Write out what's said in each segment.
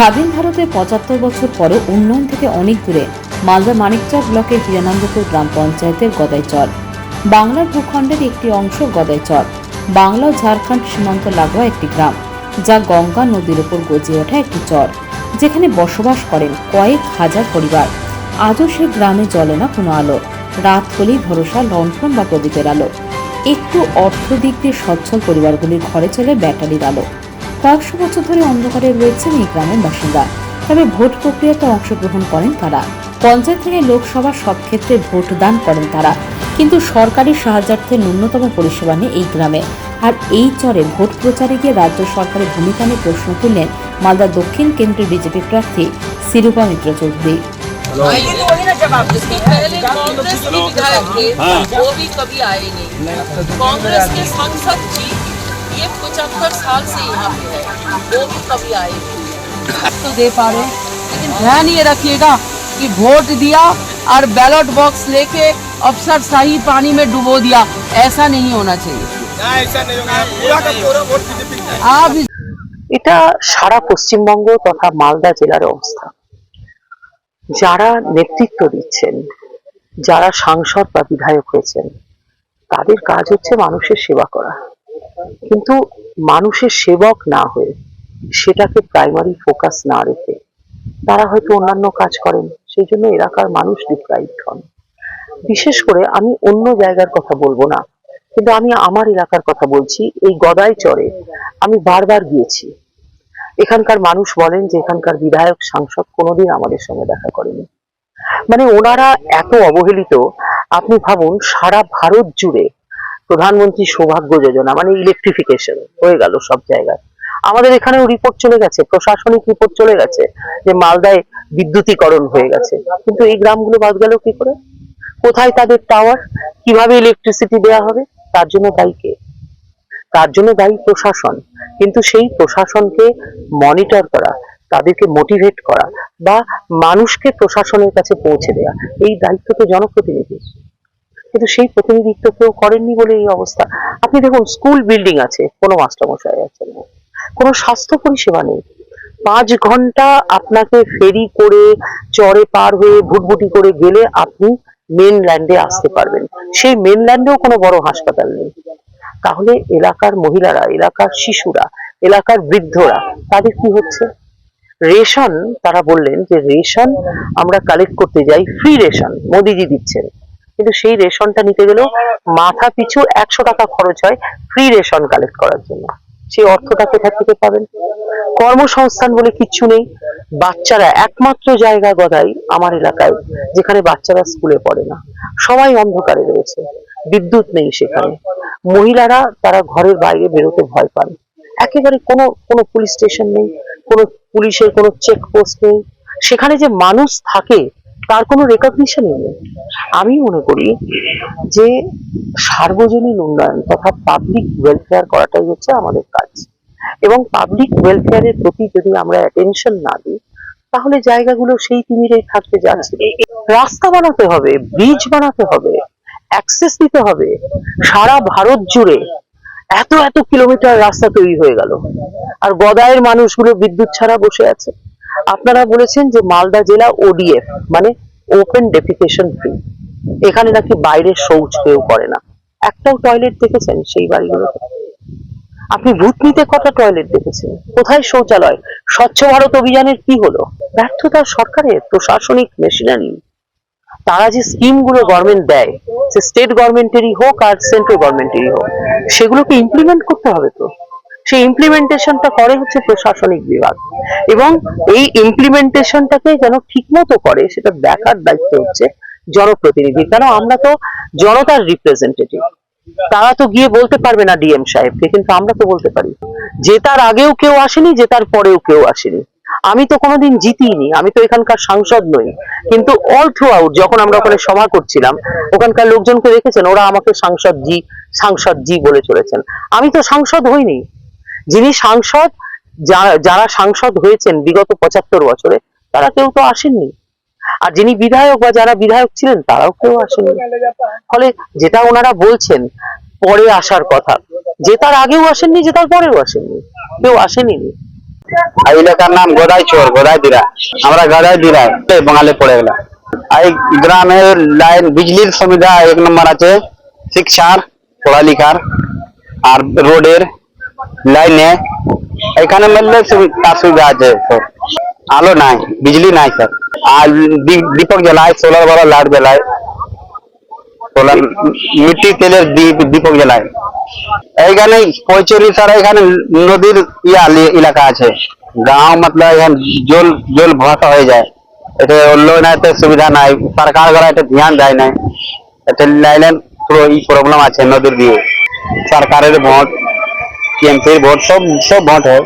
স্বাধীন ভারতের পঁচাত্তর বছর পরও উন্নয়ন থেকে অনেক দূরে, মালদা মানিকচক ব্লকের হিরানন্দপুর গ্রাম পঞ্চায়েতের গদাইচর বাংলার ভূখণ্ডের একটি অংশ গদাইচর বাংলা ও ঝাড়খণ্ড সীমান্ত লাগোয়া একটি গ্রাম, যা গঙ্গা নদীর উপর গজিয়ে ওঠা একটি চর, যেখানে বসবাস করেন কয়েক হাজার পরিবার। আজও সে গ্রামে জ্বলে না কোনো আলো। রাত হলেই ভরসা লণ্ঠন বা প্রদীপের আলো। একটু অর্থ দিক দিয়ে সচ্ছল পরিবারগুলির ঘরে চলে ব্যাটারির আলো। কয়েকশো বছর ধরে অন্ধকারে রয়েছেন এই গ্রামের বাসিন্দা তবে ভোট প্রক্রিয়াতে অংশগ্রহণ করেন তারা পঞ্চায়েত থেকে লোকসভার সব ক্ষেত্রে ভোট দান করেন তারা কিন্তু সরকারি সাহায্যার্থে ন্যূনতম পরিষেবা নেই এই গ্রামে আর এই চরে ভোট প্রচারে গিয়ে রাজ্য সরকারের ভূমিকা নিয়ে প্রশ্ন তুললেন মালদা দক্ষিণ কেন্দ্রের বিজেপি প্রার্থী শিরূপা মিত্র চৌধুরী आएंगे तो वही ना जवाब इसके पहले कांग्रेस के विधायक थे वो भी कभी आए नहीं कांग्रेस के सांसद जी ये पचहत्तर साल से यहाँ पे है वो भी कभी आए नहीं तो दे पा रहे हैं लेकिन ध्यान ये रखिएगा कि वोट दिया और बैलेट बॉक्स लेके अफसर शाही पानी में डुबो दिया ऐसा नहीं होना चाहिए ना ऐसा नहीं होगा पूरा का पूरा वोट बीजेपी का है आप এটা সারা পশ্চিমবঙ্গ তথা মালদা জেলার অবস্থা যারা নেতৃত্ব দিচ্ছেন যারা সাংসদ বা বিধায়ক হয়েছেন তাদের কাজ হচ্ছে মানুষের সেবা করা কিন্তু মানুষের সেবক না হয়ে সেটাকে প্রাইমারি ফোকাস না রেখে তারা হয়তো অন্যান্য কাজ করেন, সেই জন্য এলাকার মানুষ ডিপ্রাইভড হন। বিশেষ করে আমি অন্য জায়গার কথা বলব না, কিন্তু আমি আমার এলাকার কথা বলছি, এই গদাই চরে আমি বারবার গিয়েছি। এখানকার মানুষ বলেন যে এখানকার বিধায়ক, সাংসদ কোনোদিন আমাদের সঙ্গে দেখা করেনি। মানে ওনারা এত অবহেলিত, আপনি ভাবুন সারা ভারত জুড়ে প্রধানমন্ত্রী সৌভাগ্য যোজনা মানে ইলেকট্রিফিকেশন হয়ে গেল সব জায়গায়। আমাদের এখানেও রিপোর্ট চলে গেছে, প্রশাসনিক রিপোর্ট চলে গেছে যে মালদায় বিদ্যুতীকরণ হয়ে গেছে। কিন্তু এই গ্রামগুলো বাদ গেল কি করে? কোথায় তাদের টাওয়ার কীভাবে ইলেকট্রিসিটি দেওয়া হবে? তার জন্য দায়ী কে? তার জন্য দায়ী প্রশাসন। কিন্তু সেই প্রশাসনকে মনিটর করা, তাদেরকে মোটিভেট করা বা মানুষকে প্রশাসনের কাছে পৌঁছে দেওয়া এই দায়িত্ব তো জনপ্রতিনিধির। কিন্তু সেই প্রতিনিধিত্ব কেউ করেননি বলে এই অবস্থা। আপনি দেখুন স্কুল বিল্ডিং আছে, কোনো মাস্টারমশাই আছে না। কোনো স্বাস্থ্য পরিষেবা নেই। পাঁচ ঘণ্টা আপনাকে ফেরি করে চড়ে পার হয়ে ভুটভুটি করে গেলে আপনি মেনল্যান্ডে আসতে পারবেন। সেই মেনল্যান্ডেও কোনো বড় হাসপাতাল নেই। তাহলে এলাকার মহিলারা, এলাকার শিশুরা, এলাকার বৃদ্ধরা, তাদের কি হচ্ছে? রেশন, তারা বললেন যে রেশন আমরা কালেক্ট করতে যাই ফ্রি রেশন, মোদিজি দিচ্ছেন। কিন্তু সেই রেশনটা নিতে গেলেও মাথা পিছু একশো টাকা খরচ হয় ফ্রি রেশন কালেক্ট করার জন্য। সেই অর্থটা কোথা থেকে পাবেন? কর্মসংস্থান বলে কিচ্ছু নেই। বাচ্চারা একমাত্র জায়গা গদাই আমার এলাকায়, যেখানে বাচ্চারা স্কুলে পড়ে না। সবাই অন্ধকারে রয়েছে, বিদ্যুৎ নেই সেখানে। মহিলারা তারা ঘরের বাইরে বেরোতে ভয় পান। একেবারে কোনো কোনো পুলিশ স্টেশন নেই, কোনো পুলিশের কোনো চেক পোস্ট নেই। সেখানে যে মানুষ থাকে তার কোনো রেকগনিশনই নেই। আমি মনে করি যে সার্বজনীন উন্নয়ন তথা পাবলিক ওয়েলফেয়ার করাটাই হচ্ছে আমাদের কাজ। এবং পাবলিক ওয়েলফেয়ারের প্রতি যদি আমরা অ্যাটেনশন না দিই, তাহলে জায়গাগুলো সেই তিমিরেই থাকতে যাচ্ছে। রাস্তা বানাতে হবে ব্রিজ বানাতে হবে অ্যাক্সেস দিতে হবে। সারা ভারত জুড়ে এত এত কিলোমিটার রাস্তা তৈরি হয়ে গেল। আর গদায়ের মানুষগুলো বিদ্যুৎ ছাড়া বসে আছে। আপনারা বলেছেন যে মালদা জেলা ওডিএফ মানে ওপেন ডেফিকেশন ফ্রি এখানে নাকি বাইরে শৌচ কেউ করে না। একটাও টয়লেট দেখেছেন সেই বাড়িগুলোতে আপনি ভূতনিতে কটা টয়লেট দেখেছেন? কোথায় শৌচালয়? স্বচ্ছ ভারত অভিযানের কি হলো? ব্যর্থতা সরকারের প্রশাসনিক মেশিনারি তারা যে স্কিমগুলো গভর্নমেন্ট দেয়, সে স্টেট গভর্নমেন্টেরই হোক আর সেন্ট্রাল গভর্নমেন্টেরই হোক, সেগুলোকে ইমপ্লিমেন্ট করতে হবে তো? সেই ইমপ্লিমেন্টেশনটা করে হচ্ছে প্রশাসনিক বিভাগ। এবং এই ইমপ্লিমেন্টেশনটাকে যেন ঠিকমতো করে, সেটা দেখার দায়িত্ব হচ্ছে জনপ্রতিনিধি। কেন? আমরা তো জনতার রিপ্রেজেন্টেটিভ তারা তো গিয়ে বলতে পারবে না ডিএম সাহেবকে, কিন্তু আমরা তো বলতে পারি। যে তার আগেও কেউ আসেনি, যে তার পরেও কেউ আসেনি। আমি তো কোনোদিন জিতিনি আমি তো এখানকার সাংসদ নই। কিন্তু অল থ্রু আউট যখন আমরা ওখানে সভা করছিলাম, ওখানকার লোকজনকে দেখেছেন, ওরা আমাকে সাংসদ জি সাংসদ জি বলে চলেছেন। আমি তো সাংসদ হইনি। যিনি সাংসদ যারা সাংসদ হয়েছেন বিগত পঁচাত্তর বছরে, তারা কেউ তো আসেননি। আর যিনি বিধায়ক বা যারা বিধায়ক ছিলেন, তারাও কেউ আসেননি। ফলে যেটা ওনারা বলছেন, পরে আসার কথা। যে তার আগেও আসেননি, যে তার পরেও আসেননি। কেউ আসেনি। আর এলাকার নাম গোদাই চোর, গোদাই দিরা। আমরা গোদাই দিরা বাঙালি পড়ে গেল। আর গ্রামের লাইন বিজলির সুবিধা এক নম্বর আছে, শিক্ষার, পড়ালেখার, আর রোডের লাইনে এখানে মিললে তার সুবিধা আছে। আলো নাই, বিজলি নাই স্যার আর দীপক জ্বালায় সোলার বড় লাইট জ্বালায়। সোলার মিট্টি তেলের দীপ- দীপক জ্বালায়। এইখানে পঁয়চল্লিশ আর এখানে নদীর ইয়া এলাকা আছে। গাঁও মতলব এখানে জল জল ভরাট হয়ে যায়। এটা উন্নয়নের সুবিধা নাই। সরকার দ্বারা এটা ধ্যান দেয় নাই। এটা লাইলেন পুরো এই প্রবলেম আছে নদীর দিয়ে। সরকারের ভোট। টিএমসির ভোট সব সব ভোট হয়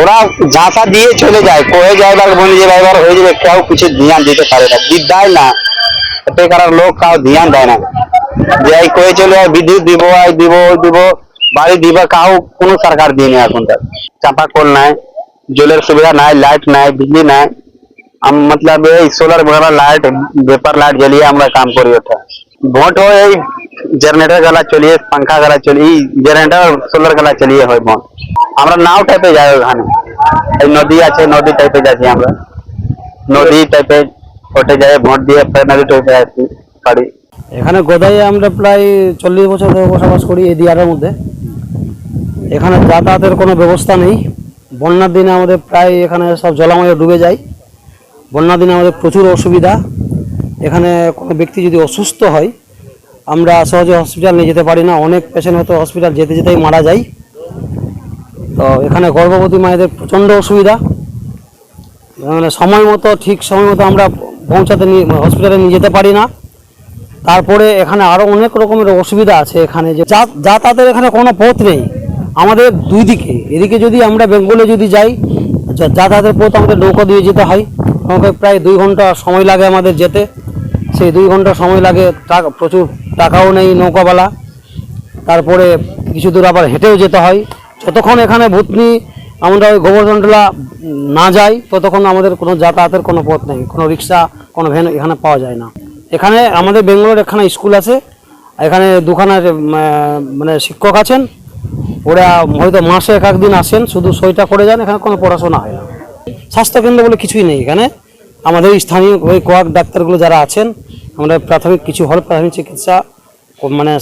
ওরা ঝাঁসা দিয়ে চলে যায় কয়ে যায় এবার বলে যে এবার হয়ে যাবে কেউ কিছু ধ্যান দিতে পারে না দি- দেয় না এটাকার লোক কাউ ধ্যান দেয় না যে এই কয়ে চলে যায় বিদ্যুৎ দিব এই দিব ওই দিব বাড়ি দিব কাউ কোনো সরকার দিয়নি এখন তক চাপা কল নাই জলের সুবিধা নাই লাইট নাই বিজলি নাই हम मतलब এই সোলার वगैरह লাইট পেপার লাইট জ্বালিয়ে আমরা কাম করি ওটা ভোট হয় এই জেনারেটর গলা চলিয়ে পাঙ্খা গলা চলিয়ে জেনারেটর সোলার গলা চলিয়ে হয় ভোট আমরা নাও টাইপে যাই ওখানে এই নদী আছে নদী টাইপে যাচ্ছি আমরা নদী টাইপে ওটে যাই ভোট দিয়ে নদী টাইপে আসি বাড়ি এখানে গোদাইয়ে আমরা প্রায় চল্লিশ বছর ধরে বসবাস করি এই দিয়ারের মধ্যে। এখানে যাতায়াতের কোনো ব্যবস্থা নেই। বন্যার দিনে আমাদের প্রায় এখানে সব জলাময়ে ডুবে যায়। বন্যার দিনে আমাদের প্রচুর অসুবিধা। এখানে কোনো ব্যক্তি যদি অসুস্থ হয় আমরা সহজে হসপিটাল নিয়ে যেতে পারি না। অনেক পেশেন্ট হয়তো হসপিটাল যেতে যেতেই মারা যায়। তো এখানে গর্ভবতী মায়েদের প্রচণ্ড অসুবিধা। মানে সময় মতো, ঠিক সময় মতো আমরা পৌঁছাতে নিয়ে হসপিটালে নিয়ে যেতে পারি না। তারপরে এখানে আরও অনেক রকমের অসুবিধা আছে এখানে যে যাতায়াতের এখানে কোনো পথ নেই। আমাদের দুই দিকে। এদিকে যদি আমরা বেঙ্গলে যদি যাই যাতায়াতের পথ আমাদের নৌকা দিয়ে যেতে হয়। নৌকায় প্রায় দুই ঘণ্টা সময় লাগে আমাদের যেতে। সেই দুই ঘণ্টা সময় লাগে, টাকা, প্রচুর টাকাও নেই নৌকাওয়ালা। তারপরে কিছু দূর আবার হেঁটেও যেতে হয়। যতক্ষণ এখানে ভূতনি, আমরা ওই গোবর্ধনটোলা না যাই, ততক্ষণ আমাদের কোনো যাতায়াতের কোনো পথ নেই, কোনো রিক্সা, কোনো ভ্যান এখানে পাওয়া যায় না। এখানে আমাদের বেঙ্গলোর এখানে স্কুল আছে, এখানে দুখানা মানে শিক্ষক আছেন। ওরা হয়তো মাসে এক একদিন আসেন, শুধু সইটা করে যান, এখানে কোনো পড়াশোনা হয় না। স্বাস্থ্যকেন্দ্র বলে কিছুই নেই এখানে। আমাদের স্থানীয় ওই কোয়াক ডাক্তারগুলো যারা আছেন আমরা প্রাথমিক কিছু হল, প্রাথমিক চিকিৎসা মানে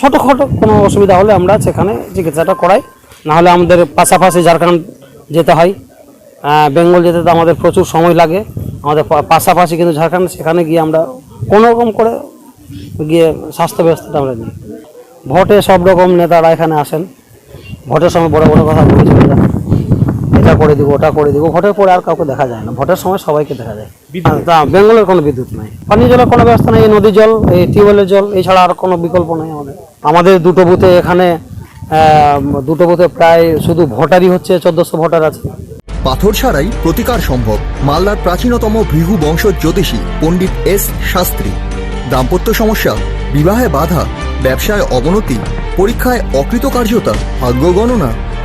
ছোটোখাটো কোনো অসুবিধা হলে আমরা সেখানে চিকিৎসাটা করাই। নাহলে আমাদের পাশাপাশি ঝাড়খণ্ড যেতে হয় বেঙ্গল যেতে তো আমাদের প্রচুর সময় লাগে। আমাদের পাশাপাশি কিন্তু ঝাড়খণ্ড, সেখানে গিয়ে আমরা কোনো রকম করে গিয়ে স্বাস্থ্য ব্যবস্থাটা আমরা নিই। ভোটে সব রকম নেতারা এখানে আসেন। ভোটের সময় বড় বড় কথা বলে চলে যান এটা করে দিব ওটা করে দিব। ভোটের পরে আর কাউকে দেখা যায় না। ভোটের সময় সবাইকে দেখা যায়। তা বেঙ্গলের কোনো বিদ্যুৎ নাই। পানীয় জলের কোনো ব্যবস্থা নেই এই নদী জল এই টিউবওয়েলের জল এছাড়া আর কোনো বিকল্প নেই আমাদের। আমাদের দুটো বুথে এখানে দুটো বুথে প্রায় শুধু ভোটারই হচ্ছে চোদ্দশো ভোটার আছে। পাথর ছাড়াই প্রতিকার সম্ভব। মালদার প্রাচীনতম ভৃগু বংশ জ্যোতিষী পণ্ডিত এস শাস্ত্রী। দাম্পত্য সমস্যা বিবাহে বাধা ব্যবসায় অবনতি পরীক্ষায় অকৃতকার্যতা ভাগ্য গণনা